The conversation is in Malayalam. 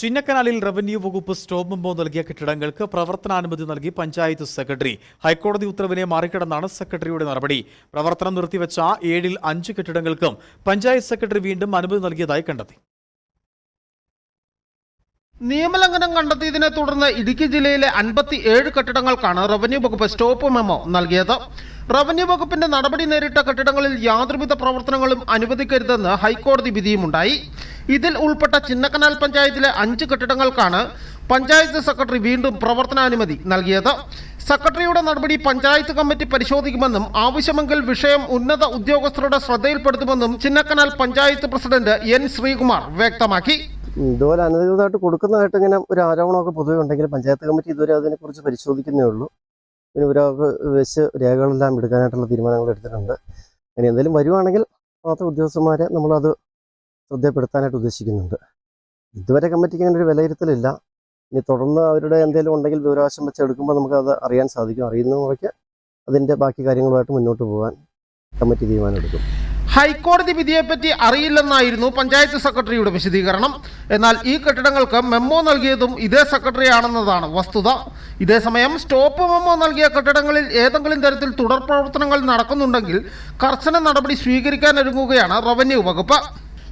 ചിന്നക്കനാലിൽ റവന്യൂ വകുപ്പ് സ്റ്റോപ്പ് മുമ്പോ നൽകിയ കെട്ടിടങ്ങൾക്ക് പ്രവർത്തനാനുമതി നൽകി പഞ്ചായത്ത് സെക്രട്ടറി. ഹൈക്കോടതി ഉത്തരവിനെ മറികടന്നാണ് സെക്രട്ടറിയുടെ നടപടി. പ്രവർത്തനം നിർത്തിവെച്ച ഏഴിൽ അഞ്ച് കെട്ടിടങ്ങൾക്കും പഞ്ചായത്ത് സെക്രട്ടറി വീണ്ടും അനുമതി നൽകിയതായി കണ്ടെത്തി. നിയമലംഘനം കണ്ടെത്തിയതിനെ തുടർന്ന് ഇടുക്കി ജില്ലയിലെ അൻപത്തി ഏഴ് കെട്ടിടങ്ങൾക്കാണ് റവന്യൂ വകുപ്പ് സ്റ്റോപ്പ് മെമ്മോ നൽകിയത്. റവന്യൂ വകുപ്പിന്റെ നടപടി നേരിട്ട കെട്ടിടങ്ങളിൽ യാതൊരുവിധ പ്രവർത്തനങ്ങളും അനുവദിക്കരുതെന്ന് ഹൈക്കോടതി വിധിയുമുണ്ടായി. ഇതിൽ ഉൾപ്പെട്ട ചിന്നക്കനാൽ പഞ്ചായത്തിലെ അഞ്ച് കെട്ടിടങ്ങൾക്കാണ് പഞ്ചായത്ത് സെക്രട്ടറി വീണ്ടും പ്രവർത്തനാനുമതി നൽകിയത്. സെക്രട്ടറിയുടെ നടപടി പഞ്ചായത്ത് കമ്മിറ്റി പരിശോധിക്കുമെന്നും ആവശ്യമെങ്കിൽ വിഷയം ഉന്നത ഉദ്യോഗസ്ഥരുടെ ശ്രദ്ധയിൽപ്പെടുത്തുമെന്നും ചിന്നക്കനാൽ പഞ്ചായത്ത് പ്രസിഡന്റ് എൻ ശ്രീകുമാർ വ്യക്തമാക്കി. ഇതുപോലെ അനധികൃതമായിട്ട് കൊടുക്കുന്നതായിട്ട് ഇങ്ങനെ ഒരു ആരോപണമൊക്കെ പൊതുവെ ഉണ്ടെങ്കിൽ പഞ്ചായത്ത് കമ്മിറ്റി ഇതുവരെ അതിനെക്കുറിച്ച് പരിശോധിക്കുന്നേ ഉള്ളൂ. പിന്നെ ഇവരൊക്കെ വെച്ച് രേഖകളെല്ലാം എടുക്കാനായിട്ടുള്ള തീരുമാനങ്ങൾ എടുത്തിട്ടുണ്ട്. ഇനി എന്തെങ്കിലും വരുവാണെങ്കിൽ മാത്രം ഉദ്യോഗസ്ഥന്മാരെ നമ്മളത് ശ്രദ്ധപ്പെടുത്താനായിട്ട് ഉദ്ദേശിക്കുന്നുണ്ട്. ഇതുവരെ കമ്മിറ്റിക്ക് അങ്ങനെ ഒരു വിലയിരുത്തലില്ല. ഇനി തുടർന്ന് അവരുടെ എന്തെങ്കിലും ഉണ്ടെങ്കിൽ വിവരാവശം വെച്ച് എടുക്കുമ്പോൾ നമുക്കത് അറിയാൻ സാധിക്കും. അറിയുന്ന മുറയ്ക്ക് അതിന്റെ ബാക്കി കാര്യങ്ങളുമായിട്ട് മുന്നോട്ട് പോകാൻ കമ്മിറ്റി തീരുമാനമെടുക്കും. ഹൈക്കോടതി വിധിയെപ്പറ്റി അറിയില്ലെന്നായിരുന്നു പഞ്ചായത്ത് സെക്രട്ടറിയുടെ വിശദീകരണം. എന്നാൽ ഈ കെട്ടിടങ്ങൾക്ക് മെമ്മോ നൽകിയതും ഇതേ സെക്രട്ടറിയാണെന്നതാണ് വസ്തുത. ഇതേസമയം സ്റ്റോപ്പ് മെമ്മോ നൽകിയ കെട്ടിടങ്ങളിൽ ഏതെങ്കിലും തരത്തിൽ തുടർ പ്രവർത്തനങ്ങൾ നടക്കുന്നുണ്ടെങ്കിൽ കർശന നടപടി സ്വീകരിക്കാനൊരുങ്ങുകയാണ് റവന്യൂ വകുപ്പ്.